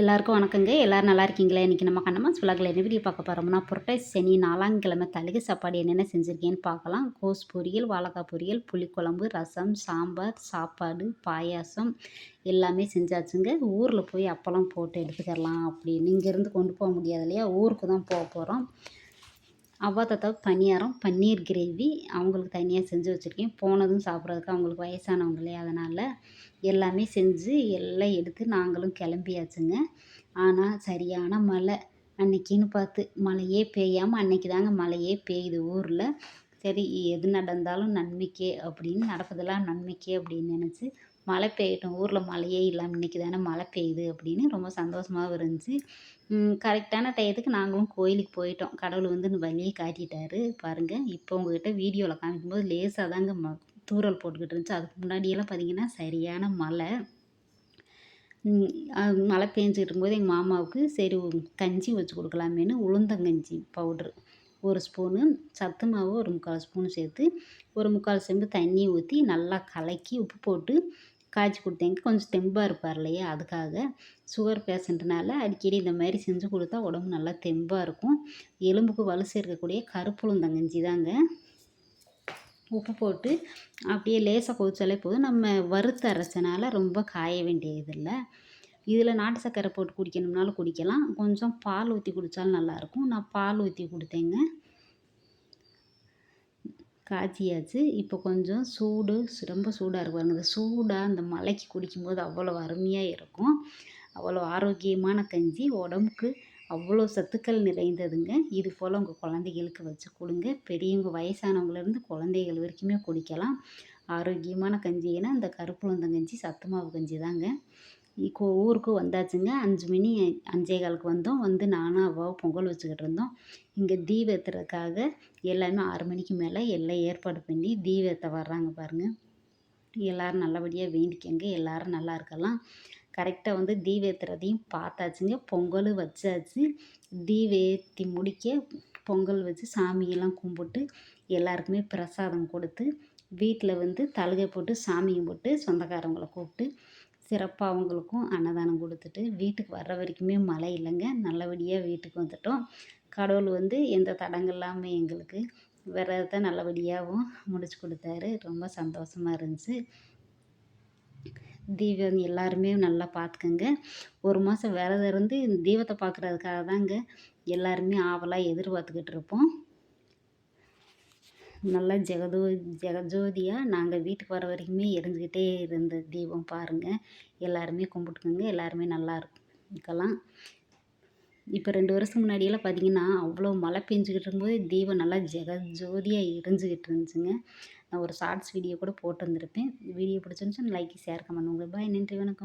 எல்லாருக்கும் வணக்கங்க. எல்லோரும் நல்லா இருக்கீங்களா? இன்றைக்கி நம்ம கண்ணம்மா விலாகில் என்ன வீடியோ பார்க்க போகிறோம்னா புரட்டாசி சனி நாலாங்கிழமை தலுகு சாப்பாடு என்னென்ன செஞ்சுருக்கேன்னு பார்க்கலாம். கோஸ் பொரியல் வாழைக்காய் பொரியல் புளிக்குழம்பு ரசம் சாம்பார் சாப்பாடு பாயாசம் எல்லாமே செஞ்சாச்சுங்க. ஊரில் போய் அப்பளம் போட்டு எடுத்துக்கலாம் அப்படின்னு. இங்கேருந்து கொண்டு போக முடியாது இல்லையா? ஊருக்கு தான் போக போகிறோம் அவ்வா தாத்தாவுக்கு பணியாரம் பன்னீர் கிரேவி அவங்களுக்கு தனியாக செஞ்சு வச்சுருக்கேன். போனதும் சாப்பிட்றதுக்கு அவங்களுக்கு வயசானவங்க இல்லையா அதனால் எல்லாமே செஞ்சு எல்லாம் எடுத்து நாங்களும் கிளம்பியாச்சுங்க. ஆனால் சரியான மழை. அன்னைக்கின்னு பார்த்து மழையே பெய்யாமல் அன்னைக்கு தாங்க மழையே பெய்யுது ஊரில். சரி எது நடந்தாலும் நன்மைக்கே அப்படின்னு நடப்பதெல்லாம் நன்மைக்கே அப்படின்னு நினச்சி மழை பெய்யட்டும் ஊரில் மழையே இல்லாமல் இன்றைக்கி தானே மழை பெய்யுது அப்படின்னு ரொம்ப சந்தோஷமாகவும் இருந்துச்சு. கரெக்டான டயத்துக்கு நாங்களும் கோயிலுக்கு போயிட்டோம். கடவுள் வந்து வழியே காட்டிட்டாரு பாருங்கள் இப்போ உங்ககிட்ட வீடியோவில் காமிக்கும்போது லேசாக தாங்க ம தூரல் போட்டுக்கிட்டு இருந்துச்சு. அதுக்கு முன்னாடியெல்லாம் பார்த்திங்கன்னா சரியான மழை. மழை பெஞ்சிட்டு இருக்கும்போது எங்கள் மாமாவுக்கு சரி கஞ்சி வச்சு கொடுக்கலாமேனு உளுந்தங்கஞ்சி பவுட்ரு. ஒரு ஸ்பூனு சத்து மாவு ஒரு முக்கால் ஸ்பூன் சேர்த்து ஒரு முக்கால் செம்பு தண்ணி ஊற்றி நல்லா கலக்கி உப்பு போட்டு காய்ச்சி கொடுத்தேங்க கொஞ்சம் தெம்பாக இருப்பார் இல்லையா? அதுக்காக சுகர் பேஷண்ட்னால அடிக்கடி இந்த மாதிரி செஞ்சு கொடுத்தா உடம்பு நல்லா தெம்பாக இருக்கும். எலும்புக்கு வலு சேர்க்கக்கூடிய கருப்புளுந்தங்கஞ்சி தாங்க. உப்பு போட்டு அப்படியே லேசாக கொதிச்சாலே போதும். நம்ம வறுத்து அரைச்சனால ரொம்ப காய வேண்டியதில்லை. இதில் நாட்டு சர்க்கரை போட்டு குடிக்கணும்னாலும் குடிக்கலாம். கொஞ்சம் பால் ஊற்றி குடித்தாலும் நல்லாயிருக்கும் நான் பால் ஊற்றி கொடுத்தேங்க. காய்ச்சியாச்சு. இப்போ கொஞ்சம் சூடு ரொம்ப சூடாக இருக்கும் அந்த சூடாக அந்த மலைக்கு குடிக்கும்போது அவ்வளோ அருமையாக இருக்கும். அவ்வளோ ஆரோக்கியமான கஞ்சி. உடம்புக்கு அவ்வளோ சத்துக்கள் நிறைந்ததுங்க. இது போல் உங்கள் குழந்தைகளுக்கு வச்சு கொடுங்க. பெரியவங்க வயசானவங்கலேருந்து குழந்தைகள் வரைக்குமே குடிக்கலாம். ஆரோக்கியமான கஞ்சினா இந்த இந்த கருப்புளுந்தங்கஞ்சி சத்து மாவு கஞ்சி தாங்க. ஊருக்கு வந்தாச்சுங்க. அஞ்சு மணி அஞ்சே காலுக்கு வந்தோம். வந்து நானும் அவ்வாவும் பொங்கல் வச்சுக்கிட்டு இருந்தோம். இங்கே தீபம் ஏற்றுறதுக்காக எல்லாமே ஆறு மணிக்கு மேலே எல்லாம் ஏற்பாடு பண்ணி தீபத்தை வர்றாங்க பாருங்கள் எல்லோரும் நல்லபடியாக வேண்டிக்கங்க. எல்லோரும் நல்லா இருக்கலாம். கரெக்டாக வந்து தீபம் ஏற்றுறதையும் பார்த்தாச்சுங்க. பொங்கல் வச்சாச்சு. தீபம் ஏற்றி முடிக்க பொங்கல் வச்சு சாமியெல்லாம் கும்பிட்டு எல்லாருக்குமே பிரசாதம் கொடுத்து வீட்டில் வந்து தழுகை போட்டு சாமி கும்பிட்டு சொந்தக்காரங்களை கூப்பிட்டு சிறப்பாக அவங்களுக்கும் அன்னதானம் கொடுத்துட்டு வீட்டுக்கு வர்ற வரைக்குமே மழை இல்லைங்க. நல்லபடியாக வீட்டுக்கு வந்துட்டோம். கடவுள் வந்து எந்த தடங்கள் இல்லாமல் எங்களுக்கு விரதத்தை நல்லபடியாகவும் முடிச்சு கொடுத்தாரு. ரொம்ப சந்தோஷமாக இருந்துச்சு. தீபம் எல்லாருமே நல்லா பார்த்துக்கங்க ஒரு மாதம் விரதம் இருந்து தீபத்தை பார்க்குறதுக்காக தாங்க எல்லாருமே ஆவலாக எதிர்பார்த்துக்கிட்டு இருப்போம். நல்லா ஜெகதோ ஜெகஜோதியாக நாங்கள் வீட்டுக்கு வர வரைக்குமே எரிஞ்சுக்கிட்டே இருந்த தீபம் பாருங்கள் எல்லாருமே கும்பிட்டுக்கோங்க. எல்லாருமே நல்லா இருக்கலாம் இப்போ ரெண்டு வருஷம் முன்னாடியெல்லாம் பார்த்தீங்கன்னா அவ்வளோ மழை பெஞ்சிக்கிட்டு இருக்கும்போது தீபம் நல்லா ஜெகஜோதியாக எரிஞ்சுக்கிட்டு இருந்துச்சுங்க. நான் ஒரு ஷார்ட்ஸ் வீடியோ கூட போட்டு வந்திருப்பேன். வீடியோ பிடிச்சிருந்துச்சு லைக் ஷேர் கமெண்ட் உங்களுக்கு பாய் நன்றி வணக்கம்.